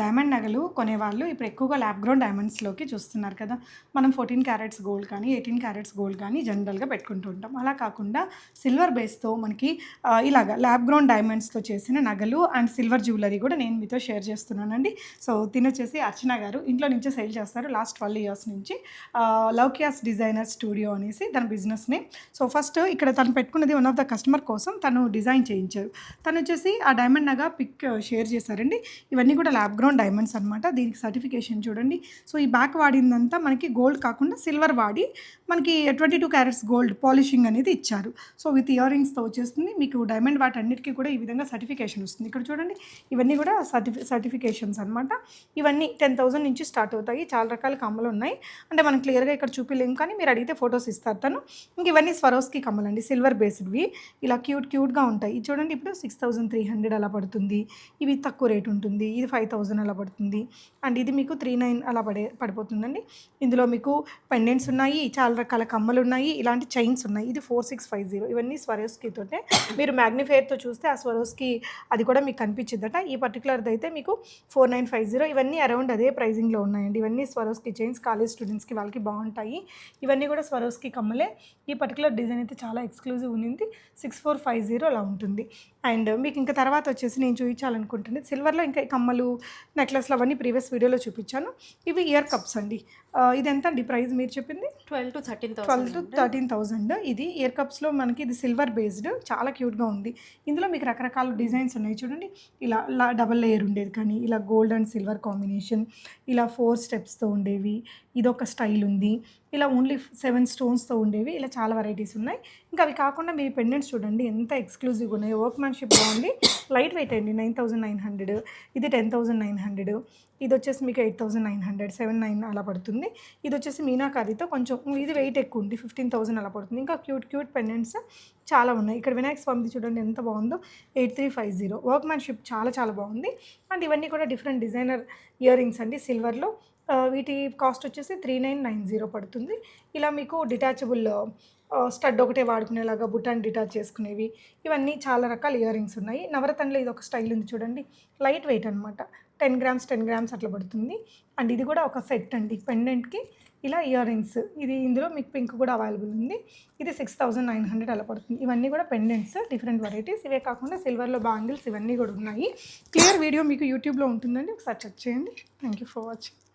Diamond నగలు కొనేవాళ్ళు. ఇప్పుడు ఎక్కువగా ల్యాబ్ గ్రౌండ్ డైమండ్స్లోకి చూస్తున్నారు కదా. మనం ఫోర్టీన్ క్యారెట్స్ గోల్డ్ కానీ ఎయిటీన్ క్యారెట్స్ గోల్డ్ కానీ జనరల్గా పెట్టుకుంటూ ఉంటాం. అలా కాకుండా సిల్వర్ బేస్తో మనకి ఇలాగ ల్యాబ్ గ్రౌండ్ డైమండ్స్తో చేసిన నగలు అండ్ సిల్వర్ జ్యువెలరీ కూడా నేను మీతో షేర్ చేస్తున్నానండి. సో తినొచ్చేసి అర్చన గారు ఇంట్లో నుంచే సేల్ చేస్తారు. లాస్ట్ ట్వెల్వ్ ఇయర్స్ నుంచి. లౌకియాస్ డిజైనర్ స్టూడియో అనేసి తన బిజినెస్ నేమ్ సో ఫస్ట్ ఇక్కడ తను పెట్టుకున్నది వన్ ఆఫ్ ద కస్టమర్ కోసం తను డిజైన్ చేయించారు. తను వచ్చేసి ఆ డైమండ్ నగ పిక్ షేర్ చేశారండి. ఇవన్నీ కూడా ల్యాబ్ గ్రౌండ్ డైమండ్స్ అనమాట దీనికి సర్టిఫికేషన్ చూడండి. సో ఈ బ్యాక్ వాడిందంతా మనకి గోల్డ్ కాకుండా సిల్వర్ వాడి మనకి twenty two carats gold polishing అనేది ఇచ్చారు. సో విత్ ఇయర్ రింగ్స్తో వచ్చేస్తుంది. మీకు డైమండ్ వాటి అన్నిటికీ కూడా ఈ విధంగా సర్టిఫికేషన్ వస్తుంది. ఇక్కడ చూడండి ఇవన్నీ కూడా సర్టిఫి సర్టిఫికేషన్స్ అనమాట ఇవన్నీ టెన్ థౌసండ్ నుంచి స్టార్ట్ అవుతాయి. చాలా రకాల కమ్మలు ఉన్నాయి. అంటే మనం క్లియర్గా ఇక్కడ చూపించలేము కానీ మీరు అడిగితే ఫొటోస్ ఇస్తారు తను. ఇంక ఇవన్నీ స్వరోస్కి కమ్మలు అండి. సిల్వర్ బేస్డ్వి. ఇలా క్యూట్ క్యూట్గా ఉంటాయి. చూడండి ఇప్పుడు సిక్స్ థౌసండ్ త్రీ హండ్రెడ్ అలా పడుతుంది. ఇవి తక్కువ రేట్ ఉంటుంది. ఇది ఫైవ్ థౌసండ్ అలా పడుతుంది. అండ్ ఇది మీకు త్రీ నైన్ అలా పడే పడిపోతుందండి. ఇందులో మీకు పెండెంట్స్ ఉన్నాయి చాలా రకాల కమ్మలు ఉన్నాయి ఇలాంటి చైన్స్ ఉన్నాయి. ఇది ఫోర్ సిక్స్ ఫైవ్ జీరో. ఇవన్నీ స్వరోస్కి తోటే మీరు మ్యాగ్నిఫైర్తో చూస్తే ఆ స్వరోస్కి అది కూడా మీకు కనిపించిద్దట. ఈ పర్టికులర్ది అయితే మీకు ఫోర్ నైన్ ఫైవ్ జీరో. ఇవన్నీ అరౌండ్ అదే ప్రైజింగ్లో ఉన్నాయండి. ఇవన్నీ స్వరోస్కి చైన్స్ కాలేజ్ స్టూడెంట్స్కి వాళ్ళకి బాగుంటాయి. ఇవన్నీ కూడా స్వరోస్కి కమ్మలే. ఈ పర్టికులర్ డిజైన్ అయితే చాలా ఎక్స్క్లూజివ్ ఉంది సిక్స్ ఫోర్ ఫైవ్ జీరో అలా ఉంటుంది. అండ్ మీకు ఇంకా తర్వాత వచ్చేసి నేను చూపించాలనుకుంటుంది సిల్వర్లో ఇంకా కమ్మలు నెక్లెస్లు అవన్నీ ప్రీవియస్ వీడియోలో చూపించాను. ఇవి ఇయర్ కప్స్ అండి. ఇది ఎంత అండి ప్రైస్ మీరు చెప్పింది? Twelve to thirteen twelve to thousand thirteen thousand ఇది ఇయర్ కప్స్లో మనకి ఇది సిల్వర్ బేస్డ్ చాలా క్యూట్గా ఉంది. ఇందులో మీకు రకరకాల డిజైన్స్ ఉన్నాయి చూడండి. ఇలా ఇలా డబల్ లేయర్ ఉండేది కానీ ఇలా గోల్డ్ అండ్ సిల్వర్ కాంబినేషన్ ఇలా ఫోర్ స్టెప్స్తో ఉండేవి. ఇదొక స్టైల్ ఉంది. ఇలా ఓన్లీ సెవెన్ స్టోన్స్తో ఉండేవి. ఇలా చాలా వెరైటీస్ ఉన్నాయి. ఇంకా అవి కాకుండా మీ పెండెంట్స్ చూడండి ఎంత ఎక్స్క్లూజివ్గా ఉన్నాయి. వర్క్ మ్యాన్షిప్ బాగుంది. లైట్ వెయిట్ అండి నైన్ థౌజండ్ నైన్ హండ్రెడ్ ఇది టెన్ థౌజండ్ నైన్ హండ్రెడ్ ఇది వచ్చేసి మీకు eight thousand nine hundred seven nine అలా పడుతుంది. ఇది వచ్చేసి మీనాకారితో కొంచెం ఇది వెయిట్ ఎక్కువ ఉంది ఫిఫ్టీన్ థౌసండ్ అలా పడుతుంది. ఇంకా క్యూట్ క్యూట్ పెండెంట్స్ చాలా ఉన్నాయి. ఇక్కడ వినాయక స్వామిది చూడండి ఎంత బాగుందో. Eight three five zero workmanship చాలా చాలా బాగుంది. అండ్ ఇవన్నీ కూడా డిఫరెంట్ డిజైనర్ ఇయర్ రింగ్స్ అండి సిల్వర్లో వీటి కాస్ట్ వచ్చేసి త్రీ నైన్ నైన్ జీరో పడుతుంది. ఇలా మీకు డిటాచబుల్ స్టడ్ ఒకటే వాడుకునేలాగా బుటాన్ డిటాచ్ చేసుకునేవి. ఇవన్నీ చాలా రకాల ఇయర్ రింగ్స్ ఉన్నాయి. నవరత్నలో ఇది ఒక స్టైల్ ఉంది చూడండి. లైట్ వెయిట్ అనమాట టెన్ గ్రామ్స్ టెన్ గ్రామ్స్ అట్లా పడుతుంది. అండ్ ఇది కూడా ఒక సెట్ అండి పెండెంట్కి. ఇలా ఇయర్ రింగ్స్ ఇది ఇందులో మీకు పింక్ కూడా అవైలబుల్ ఉంది. ఇది సిక్స్ థౌజండ్ నైన్ హండ్రెడ్ అలా పడుతుంది. ఇవన్నీ కూడా పెండెంట్స్ డిఫరెంట్ వెరైటీస్ ఇవే కాకుండా సిల్వర్లో బ్యాంగిల్స్ ఇవన్నీ కూడా ఉన్నాయి. క్లియర్ వీడియో మీకు యూట్యూబ్లో ఉంటుందండి. ఒకసారి చెక్ చేయండి. Thank you for watching